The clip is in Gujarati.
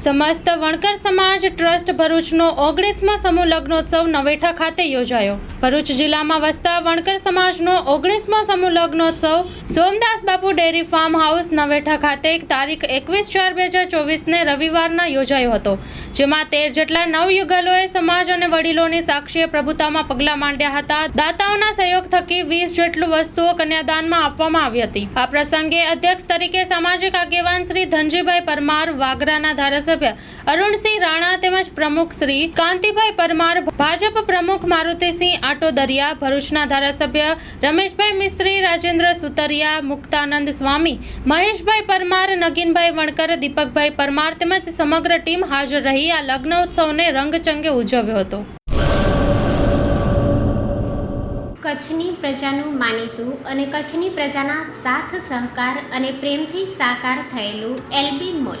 સમસ્ત વણકર સમાજ ટ્રસ્ટ ભરૂચનો ઓગણીસમો સમૂહ લગ્નોત્સવ નવેઠા ખાતે યોજાયો. ભરૂચ જિલ્લામાં વસતા વણકર સમાજનો ઓગણીસમો સમૂહ લગ્નોત્સવ સોમદાસ બાપુ ડેરી ફાર્મ હાઉસ નવેઠા ખાતે તારીખ એકવીસ ચાર બે હજાર ચોવીસને રવિવારના યોજાયો હતો, જેમાં તેર જેટલા નવયુગલોએ સમાજ અને વડીલોની સાક્ષીએ પ્રભુતામાં પગલાં માંડ્યા હતા. દાતાઓના સહયોગ થકી વીસ જેટલું વસ્તુઓ કન્યાદાનમાં આપવામાં આવી હતી. આ પ્રસંગે અધ્યક્ષ તરીકે સામાજિક આગેવાન શ્રી ધનજીભાઈ પરમાર વાગરાના ધારાસભ્ય અરુણસિંહ રાણા તેમજ પ્રમુખ શ્રી કાંતિભાઈ પરમાર, ભાજપ પ્રમુખ મારુતિસિંહ આટોદરિયા, ભરૂચના ધારાસભ્ય રમેશભાઈ મિસ્ત્રી, રાજેન્દ્ર સુતરિયા, મુક્તાનંદ સ્વામી, મહેશભાઈ પરમાર, નગીનભાઈ વણકર, દીપકભાઈ પરમાર તેમજ સમગ્ર ટીમ હાજર રહી આ લગ્નોત્સવને રંગચંગે ઉજવ્યો હતો. કચ્છની પ્રજાનું માનીતું અને કચ્છની પ્રજાના સાથ સહકાર અને પ્રેમથી સાકાર થયેલું એલબી મોલ.